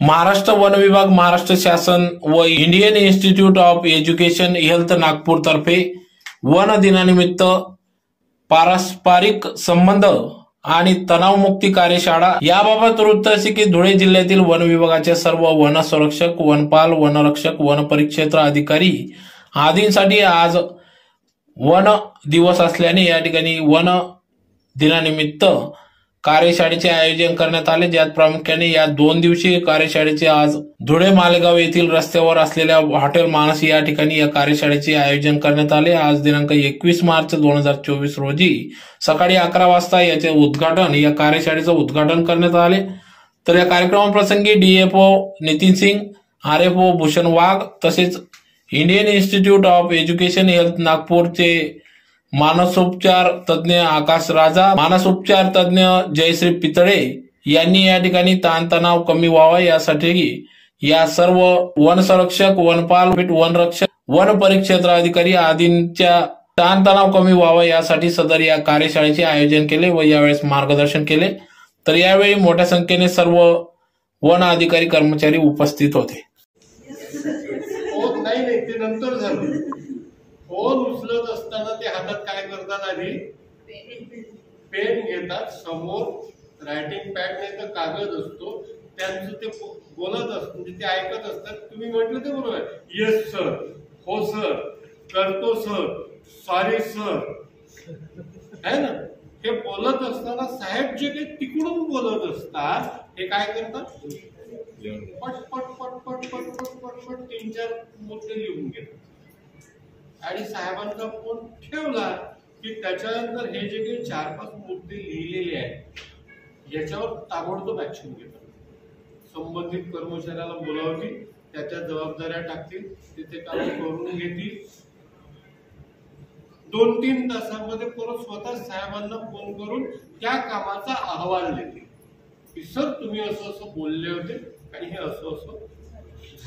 Maharashtra one विभाग महाराष्ट्र शासन व Indian Institute of Education Health Nagpur तर्फे वन दिनानिमित्त पारस्परिक संबंध आणि तणावमुक्ती कार्यशाळा याबाबत वृत्त असे की धुळे जिल्ह्यातील वन विभागाचे सर्व वन संरक्षक वनपाल वनरक्षक वन परिक्षेत्र अधिकारी आदींसाठी आज वन दिवस असल्याने या ठिकाणी वन दिनानिमित्त कार्यशाळेचे आयोजन करण्यात आले. ज्यात प्रामुख्याने या दोन दिवसीय कार्यशाळेचे आज धुळे मालेगाव येथील रस्त्यावर असलेल्या हॉटेल मानस या ठिकाणी या कार्यशाळेचे आयोजन करण्यात आले. आज दिनांक एकवीस मार्च दोन हजार चोवीस रोजी सकाळी अकरा वाजता याचे उद्घाटन या कार्यशाळेचं उद्घाटन करण्यात आले. तर या कार्यक्रमाप्रसंगी DFO Nitin Singh R F O Bhushan Wagh तसेच Indian Institute of Education Health नागपूरचे मानसोपचार तज्ज्ञ आकाश राजा मानसोपचार तज्ज्ञ जयश्री पितळे यांनी या ठिकाणी ताणतणाव कमी व्हावा यासाठी या सर्व वन संरक्षक वनपाल वनरक्षक वन परिक्षेत्र अधिकारी आदींच्या ताणतणाव कमी व्हावा यासाठी सदर या कार्यशाळेचे आयोजन केले व यावेळेस मार्गदर्शन केले. तर यावेळी मोठ्या संख्येने सर्व वन अधिकारी कर्मचारी उपस्थित होते. फोन उचलत असताना ते हातात काय करतात आधी? पेन घेतात समोर रायटिंग पॅड नाही तर कागद असतो त्यांचं ते बोलत असत म्हणजे ते ऐकत असतात. तुम्ही म्हटलं ते बरोबर येस सर हो सर करतो सर सॉरी सर आहे ना? हे बोलत असताना साहेब जे काही तिकडून बोलत असतात हे काय करतात? पट पट पट पट पट पट पट पट तीन चार मुद्दे लिहून घेतात. आणि साहेबांचा फोन ठेवला की त्याच्यानंतर हे जे काही चार पाच मुद्दे लिहिलेले आहेत याच्यावर ताबडतोब ऍक्शन घेतात. संबंधित कर्मचाऱ्याला बोलावतील त्याच्या जबाबदाऱ्या टाकतील तिथे काम करून घेतील. दोन तीन तासामध्ये परत स्वतः साहेबांना फोन करून त्या कामाचा अहवाल देतील. की सर तुम्ही असं असं बोलले होते आणि हे असं असं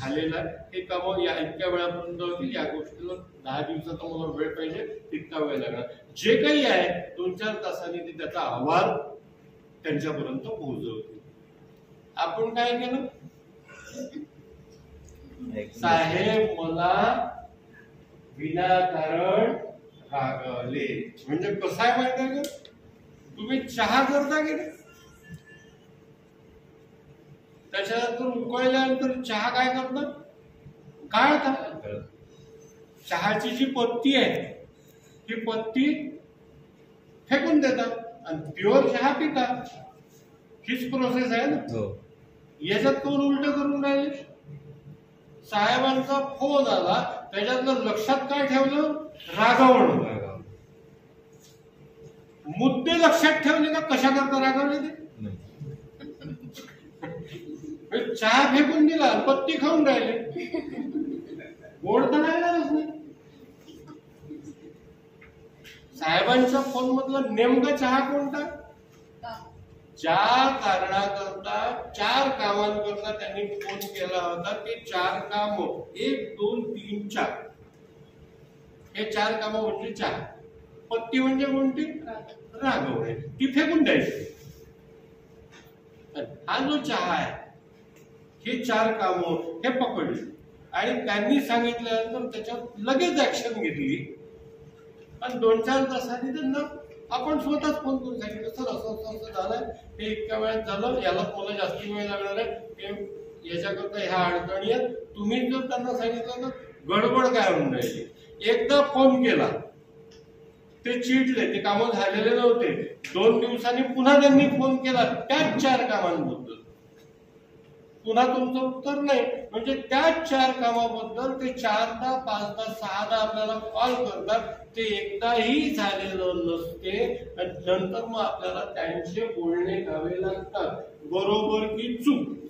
झालेलं आहे. हे काम या इतक्या वेळापर्यंत होतील या गोष्टीला दहा दिवसाचा मला वेळ पाहिजे तितका वेळ लागणार. जे काही आहे दोन चार तासांनी ते त्याचा अहवाल त्यांच्यापर्यंत पोहोचवतील. आपण काय केलं? साहेब मला विनाकारण रागवले म्हणजे कसं आहे माहिती आहे का? तुम्ही चहा करता की नाही? त्याच्यानंतर उकळल्यानंतर चहा काय करतात? गाळतात चहाची जी पत्ती आहे ती पत्ती फेकून देतात आणि प्युअर चहा पितात हीच प्रोसेस आहे ना? याच्यात कोण उलट करून राहिले? साहेबांचा फोन आला त्याच्यातलं लक्षात काय ठेवलं? रागवणं. मुद्दे लक्षात ठेवले का कशा करता रागवले ते? चहा फेकून दिला पत्ती खाऊन राहिले. गोड तर लागणारच नाही. साहेबांच्या फोन मधला नेमका चहा कोणता? ज्या कारणाकरता चार कामांकरता त्यांनी फोन केला होता. ते चार काम एक दोन तीन चार. हे चार काम म्हणजे चार पत्ती म्हणजे कोणती? रागवणे ती फेकून द्यायची. हा जो चहा आहे हे चार कामं हे पकडले. आणि त्यांनी सांगितल्यानंतर त्याच्यावर लगेच ऍक्शन घेतली. आणि दोन चार तासांनी त्यांना आपण स्वतःच फोन करून सांगितलं सर असं असं असं झालंय. हे इतक्या वेळात झालं याला मला जास्त वेळ लागणार आहे. हे याच्याकरता ह्या अडचणी आहेत. तुम्ही जर त्यांना सांगितलं तर गडबड काय होऊन राहिली? एकदा फोन केला. ते चिडले ते कामं झालेले नव्हते. दोन दिवसांनी पुन्हा त्यांनी फोन केला. त्याच चार कामांबद्दल. पुन्हा तुमचं उत्तर नाही. म्हणजे त्या चार कामाबद्दल ते चारदा पाचदा सहादा आपल्याला कॉल करतात. ते एकदाही झालेलं नसते. आणि नंतर मग आपल्याला त्यांचे बोलणे घ्यावे लागतात. बरोबर की चूक?